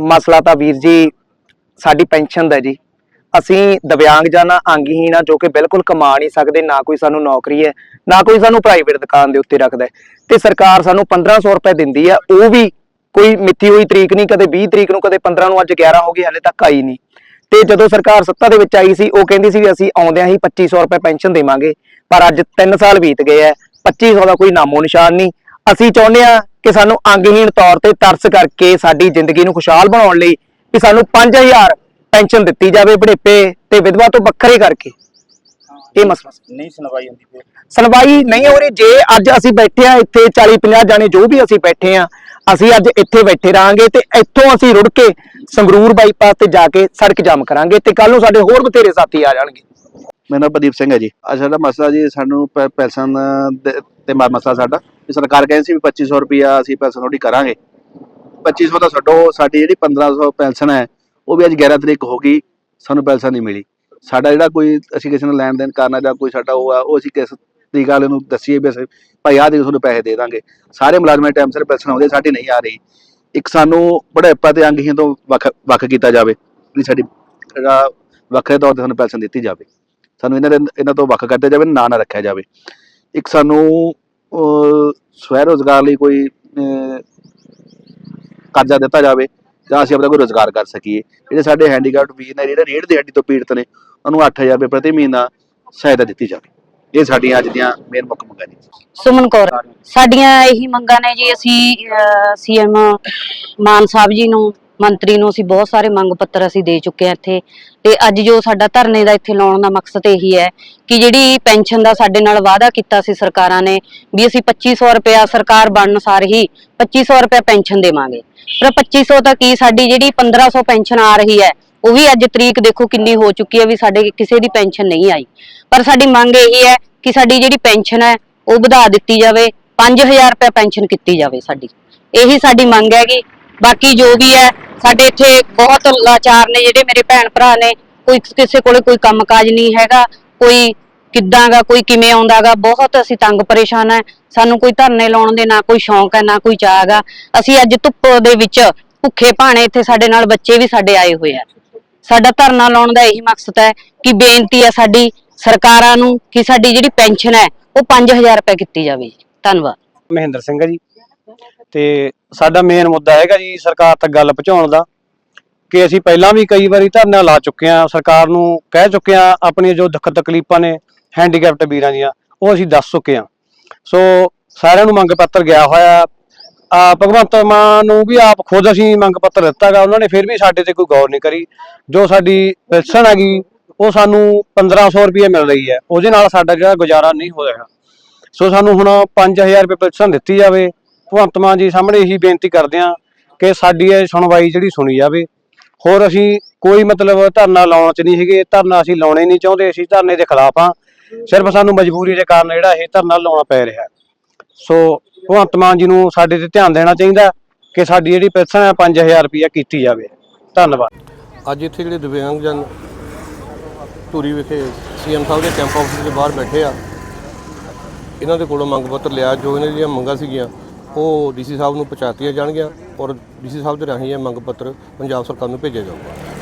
ਮਸਲਾ ਤਾਂ ਵੀਰ ਜੀ, ਸਾਡੀ ਪੈਨਸ਼ਨ ਦਾ ਜੀ। ਅਸੀਂ ਦਿਵਿਆਂਗਜਨ ਆ ਅੰਗਹੀਣ ਆ, ਜੋ ਕਿ ਬਿਲਕੁਲ ਕਮਾ ਨਹੀਂ ਸਕਦੇ, ਨਾ ਕੋਈ ਸਾਨੂੰ ਨੌਕਰੀ ਹੈ, ਨਾ ਕੋਈ ਸਾਨੂੰ ਪ੍ਰਾਈਵੇਟ ਦੁਕਾਨ ਦੇ ਉੱਤੇ ਰੱਖਦਾ ਤੇ ਸਰਕਾਰ ਸਾਨੂੰ 1500 ਰੁਪਏ ਦਿੰਦੀ ਆ, ਉਹ ਵੀ ਕੋਈ ਮਿੱਥੀ ਹੋਈ ਤਰੀਕ ਨਹੀਂ, ਕਦੇ 20 ਤਰੀਕ ਨੂੰ, ਕਦੇ 15 ਨੂੰ, ਅੱਜ 11 ਹੋ ਗਈ ਹਲੇ ਤੱਕ ਆਈ ਨਹੀਂ। ਤੇ ਜਦੋਂ ਸਰਕਾਰ ਸੱਤਾ ਦੇ ਵਿੱਚ ਆਈ ਸੀ, ਉਹ ਕਹਿੰਦੀ ਸੀ ਵੀ ਅਸੀਂ ਆਉਂਦਿਆਂ ਹੀ 2500 ਰੁਪਏ ਪੈਨਸ਼ਨ ਦੇਵਾਂਗੇ, ਪਰ ਅੱਜ 3 ਸਾਲ ਬੀਤ ਗਏ ਐ 2500 ਦਾ ਕੋਈ ਨਾਮੋ ਨਿਸ਼ਾਨ ਨਹੀਂ। ਅਸੀਂ ਚਾਹੁੰਦੇ ਆ ਕਿ ਸਾਨੂੰ ਅੰਗਹੀਣ ਤੌਰ ਤੇ ਤਰਸ ਕਰਕੇ ਸਾਡੀ ਜ਼ਿੰਦਗੀ ਨੂੰ ਖੁਸ਼ਹਾਲ ਬਣਾਉਣ ਲਈ ਕਿ ਸਾਨੂੰ 5000 ਪੈਨਸ਼ਨ ਦਿੱਤੀ ਜਾਵੇ ਬੁਢੇਪੇ ਤੇ ਵਿਧਵਾ ਤੋਂ ਵੱਖਰੇ ਕਰਕੇ। ਇਹ ਮਸਲਾ। ਨਹੀਂ ਸੁਣਵਾਈ ਹੁੰਦੀ ਫਿਰ ਸੁਣਵਾਈ ਨਹੀਂ ਹੋ ਰਹੀ। ਜੇ ਅੱਜ ਅਸੀਂ ਬੈਠੇ ਆ ਇੱਥੇ 40 50 ਜਾਣੇ ਜੋ ਵੀ ਅਸੀਂ ਬੈਠੇ ਆ ਅਸੀਂ ਅੱਜ ਇੱਥੇ ਬੈਠੇ ਰਾਂਗੇ ਤੇ ਇੱਥੋਂ ਅਸੀਂ ਰੁੜ ਕੇ ਸੰਗਰੂਰ ਬਾਈਪਾਸ ਤੇ ਜਾ ਕੇ ਸੜਕ ਜਾਮ ਕਰਾਂਗੇ ਤੇ ਕੱਲ ਨੂੰ ਸਾਡੇ ਹੋਰ ਬਥੇਰੇ ਸਾਥੀ ਆ ਜਾਣਗੇ। ਮੇਰਾ ਨਾਮ ਪ੍ਰਦੀਪ ਸਿੰਘ ਹੈ ਜੀ। ਅੱਜ ਸਾਡਾ ਮਸਲਾ ਜੀ, ਸਾਨੂੰ ਪ- ਪੈਨਸ਼ਨ ਦੇ- ਤੇ ਮ- ਮਸਲਾ ਸਾਡਾ। ਕਿ ਸਰਕਾਰ ਕਹਿੰਦੀ ਸੀ ਵੀ 2500 ਰੁਪਿਆ ਅਸੀਂ ਪੈਨਸ਼ਨ ਤੁਹਾਡੀ ਕਰਾਂਗੇ। 2500 ਤਾਂ ਛੱਡੋ ਸਾਡੀ ਜਿਹੜੀ 1500 ਪੈਨਸ਼ਨ ਹੈ, ਉਹ ਵੀ ਅੱਜ 11 ਤਰੀਕ ਹੋ ਗਈ, ਸਾਨੂੰ ਪੈਨਸ਼ਨ ਨਹੀਂ ਮਿਲੀ। ਸਾਡਾ ਜਿਹੜਾ ਕੋਈ, ਅਸੀਂ ਕਿਸੇ ਨਾਲ ਲੈਣ ਦੇਣ ਕਰਨਾ ਜਾਂ ਕੋਈ ਸਾਡਾ ਉਹ ਆ, ਉਹ ਅਸੀਂ ਕਿਸ ਤਰੀਕੇ ਵਾਲੇ ਨੂੰ ਦੱਸੀਏ ਵੀ ਅਸੀਂ ਭਾਈ ਆਹ ਦੇ ਤੁਹਾਨੂੰ ਪੈਸੇ ਦੇ ਦਾਂਗੇ। ਸਾਰੇ ਮੁਲਾਜ਼ਮਾਂ ਟਾਈਮ ਸਿਰ ਪੈਨਸ਼ਨ ਆਉਂਦੇ, ਸਾਡੀ ਨਹੀਂ ਆ ਰਹੀ। ਇੱਕ ਸਾਨੂੰ ਬੁਢਾਪਾ ਤੇ ਅੰਗਹੀਆਂ ਤੋਂ ਵੱਖ ਵੱਖ ਕੀਤਾ ਜਾਵੇ ਜਿਹੜੀ ਸਾਡੀ, ਜਿਹੜਾ ਵੱਖਰੇ ਤੌਰ ਤੇ ਸਾਨੂੰ ਪੈਨਸ਼ਨ ਦਿੱਤੀ ਜਾਵੇ। ਸਾਨੂੰ ਇਹਨਾਂ ਦੇ ਇਹਨਾਂ ਤੋਂ ਵੱਖ ਕੱਢਿਆ ਜਾਵੇ, ਨਾਂ ਨਾ ਰੱਖਿਆ ਜਾਵੇ। ਇੱਕ ਸਾਨੂੰ ਸਵੈ ਰੋਜ਼ਗਾਰ ਲਈ ਕੋਈ ਕਰਜ਼ਾ ਦਿੱਤਾ ਜਾਵੇ, ਜਾਂ ਅਸੀਂ ਆਪਣਾ ਕੋਈ ਰੋਜ਼ਗਾਰ ਕਰ ਸਕੀਏ। ਜਿਹੜੇ ਸਾਡੇ ਹੈਂਡੀਕੈਪਟ ਵੀਰ ਨੇ, ਜਿਹੜੇ ਰੀੜ੍ਹ ਦੀ ਹੱਡੀ ਤੋਂ ਪੀੜਤ ਨੇ, ਉਹਨੂੰ 8000 ਰੁਪਏ ਪ੍ਰਤੀ ਮਹੀਨਾ ਸਹਾਇਤਾ ਦਿੱਤੀ ਜਾਵੇ। ਇਹ ਸਾਡੀਆਂ ਅੱਜ ਦੀਆਂ ਮੇਨ ਮੁੱਖ ਮੰਗਾਂ ਨੇ। ਸੁਮਨ ਕੌਰ, ਸਾਡੀਆਂ ਇਹੀ ਮੰਗਾਂ ਨੇ ਜੀ ਅਸੀਂ ਸੀਐਮ ਮਾਨ ਸਾਹਿਬ ਜੀ ਨੂੰ ਮੰਤਰੀ ਨੂੰ ਅਸੀਂ ਬਹੁਤ ਸਾਰੇ ਮੰਗ ਪੱਤਰ ਅਸੀਂ ਦੇ ਚੁੱਕੇ ਹਾਂ ਇੱਥੇ। ਤੇ ਅੱਜ ਜੋ ਸਾਡਾ ਧਰਨੇ ਦਾ ਇੱਥੇ ਲਾਉਣ ਦਾ ਮਕਸਦ ਇਹੀ ਹੈ ਕਿ ਜਿਹੜੀ ਪੈਨਸ਼ਨ ਦਾ ਸਾਡੇ ਨਾਲ ਵਾਅਦਾ ਕੀਤਾ ਸੀ ਸਰਕਾਰਾਂ ਨੇ ਵੀ ਅਸੀਂ 2500 ਰੁਪਇਆ ਸਰਕਾਰ ਬਣਨ ਸਾਰ ਹੀ 2500 ਰੁਪਇਆ ਪੈਨਸ਼ਨ ਦੇਵਾਂਗੇ। ਪਰ 2500 ਤਾਂ ਕੀ ਸਾਡੀ ਜਿਹੜੀ 1500 ਪੈਨਸ਼ਨ ਆ ਰਹੀ ਹੈ, ਉਹ ਵੀ ਅੱਜ ਤਰੀਕ ਦੇਖੋ ਕਿੰਨੀ ਹੋ ਚੁੱਕੀ ਹੈ ਵੀ ਸਾਡੇ ਕਿਸੇ ਦੀ ਪੈਨਸ਼ਨ ਨਹੀਂ ਆਈ। ਪਰ ਸਾਡੀ ਮੰਗ ਇਹੀ ਹੈ ਕਿ ਸਾਡੀ ਜਿਹੜੀ ਪੈਨਸ਼ਨ ਹੈ, ਉਹ ਵਧਾ ਦਿੱਤੀ ਜਾਵੇ 5000 ਰੁਪਏ ਪੈਨਸ਼ਨ ਕੀਤੀ ਜਾਵੇ ਸਾਡੀ। ਇਹੀ ਸਾਡੀ ਮੰਗ ਹੈਗੀ। ਬਾਕੀ ਜੋ ਵੀ ਹੈ ਸਾਡੇ ਇੱਥੇ ਬਹੁਤ ਲਾਚਾਰ ਨੇ ਜਿਹੜੇ ਮੇਰੇ ਭੈਣ ਭਰਾ ਨੇ। ਕੋਈ ਕਿਸੇ ਕੋਲੇ ਕੋਈ ਕੰਮਕਾਜ ਨਹੀਂ ਹੈਗਾ, ਕੋਈ ਕਿੱਦਾਂਗਾ ਕੋਈ ਕਿਵੇਂ ਆਉਂਦਾਗਾ ਬਹੁਤ ਅਸੀਂ ਤੰਗ ਪਰੇਸ਼ਾਨ ਹੈ ਸਾਨੂੰ ਕੋਈ ਧਰਨੇ ਲਾਉਣ ਦੇ ਨਾ ਕੋਈ ਸ਼ੌਂਕ ਹੈ ਨਾ ਕੋਈ ਚਾਹ ਅਸੀਂ ਅੱਜ ਧੁੱਪ ਦੇ ਵਿੱਚ ਭੁੱਖੇ ਭਾਣੇ ਇੱਥੇ ਸਾਡੇ ਨਾਲ ਬੱਚੇ ਵੀ ਸਾਡੇ ਆਏ ਹੋਏ ਆ। ਸਾਡਾ ਧਰਨਾ ਲਾਉਣ ਦਾ ਇਹੀ ਮਕਸਦ ਹੈ ਕਿ ਬੇਨਤੀ ਹੈ ਸਾਡੀ ਸਰਕਾਰਾਂ ਨੂੰ ਕਿ ਸਾਡੀ ਜਿਹੜੀ ਪੈਨਸ਼ਨ ਹੈ, ਉਹ 5000 ਰੁਪਏ ਕੀਤੀ ਜਾਵੇ ਧੰਨਵਾਦ। ਮਹਿੰਦਰ ਸਿੰਘ ਜੀ। ਤੇ ਸਾਡਾ ਮੇਨ ਮੁੱਦਾ ਹੈਗਾ ਜੀ ਸਰਕਾਰ ਤੱਕ ਗੱਲ ਪਹੁੰਚਾਉਣ ਦਾ ਕਿ ਅਸੀਂ ਪਹਿਲਾਂ ਵੀ ਕਈ ਵਾਰੀ ਧਰਨਾ ਲਾ ਚੁੱਕੇ ਹਾਂ, ਸਰਕਾਰ ਨੂੰ ਕਹਿ ਚੁੱਕੇ ਹਾਂ ਆਪਣੀਆਂ ਜੋ ਦੁੱਖ ਤਕਲੀਫਾਂ ਨੇ ਹੈਂਡੀਕੈਪਟ ਵੀਰਾਂ ਦੀਆਂ, ਉਹ ਅਸੀਂ ਦੱਸ ਚੁੱਕੇ ਹਾਂ। ਸੋ ਸਾਰਿਆਂ ਨੂੰ ਮੰਗ ਪੱਤਰ ਗਿਆ ਹੋਇਆ। ਆ ਭਗਵੰਤ ਮਾਨ ਨੂੰ ਵੀ ਆਪ ਖੁਦ ਅਸੀਂ ਮੰਗ ਪੱਤਰ ਦਿੱਤਾਗਾ ਉਹਨਾਂ ਨੇ ਫਿਰ ਵੀ ਸਾਡੇ ਤੇ ਕੋਈ ਗੌਰ ਨਹੀਂ ਕਰੀ। ਜੋ ਸਾਡੀ ਪੈਨਸ਼ਨ ਹੈਗੀ, ਉਹ ਸਾਨੂੰ 1500 ਰੁਪਏ ਮਿਲ ਰਹੀ ਹੈ। ਉਹਦੇ ਨਾਲ ਸਾਡਾ ਜਿਹੜਾ ਗੁਜ਼ਾਰਾ ਨਹੀਂ ਹੋ ਰਿਹਾ। ਸੋ ਸਾਨੂੰ ਹੁਣ 5000 ਰੁਪਏ ਪੈਨਸ਼ਨ ਦਿੱਤੀ ਜਾਵੇ। ਭਗਵੰਤ ਮਾਨ ਜੀ ਸਾਹਮਣੇ ਇਹੀ ਬੇਨਤੀ ਕਰਦੇ ਹਾਂ ਕਿ ਸਾਡੀ ਇਹ ਸੁਣਵਾਈ ਜਿਹੜੀ ਸੁਣੀ ਜਾਵੇ। ਹੋਰ ਅਸੀਂ ਕੋਈ ਮਤਲਬ ਧਰਨਾ ਲਾਉਣ ਚ ਨਹੀਂ ਹੈਗੇ, ਧਰਨਾ ਅਸੀਂ ਲਾਉਣੇ ਨਹੀਂ ਚਾਹੁੰਦੇ, ਅਸੀਂ ਧਰਨੇ ਦੇ ਖਿਲਾਫ ਆ ਸਿਰਫ ਸਾਨੂੰ ਮਜਬੂਰੀ ਦੇ ਕਾਰਨ ਜਿਹੜਾ ਇਹ ਧਰਨਾ ਲਾਉਣਾ ਪੈ ਰਿਹਾ ਸੋ ਭਗਵੰਤ ਮਾਨ ਜੀ ਨੂੰ ਸਾਡੇ ਤੇ ਧਿਆਨ ਦੇਣਾ ਚਾਹੀਦਾ ਕਿ ਸਾਡੀ ਜਿਹੜੀ ਪੈਨਸ਼ਨ ਹੈ 5000 ਰੁਪਇਆ ਕੀਤੀ ਜਾਵੇ। ਧੰਨਵਾਦ। ਅੱਜ ਇੱਥੇ ਜਿਹੜੇ ਦਿਵਿਆਂਗਜਨ ਧੂਰੀ ਵਿਖੇ ਸੀਐਮ ਸਾਹਿਬ ਦੇ ਕੈਂਪ ਆਫਿਸ ਦੇ ਬਾਹਰ ਬੈਠੇ ਆ। ਇਹਨਾਂ ਦੇ ਕੋਲੋਂ ਮੰਗ ਪੱਤਰ ਲਿਆ, ਜੋ ਇਹਨਾਂ ਦੀਆਂ ਮੰਗਾਂ ਸੀਗੀਆਂ ਉਹ ਡੀਸੀ ਸਾਹਿਬ ਨੂੰ ਪਹੁੰਚਾਤੀਆਂ ਜਾਣਗੀਆਂ ਔਰ ਡੀਸੀ ਸਾਹਿਬ ਦੇ ਰਾਹੀਂ ਇਹ ਮੰਗ ਪੱਤਰ ਪੰਜਾਬ ਸਰਕਾਰ ਨੂੰ ਭੇਜਿਆ ਜਾਊਗਾ।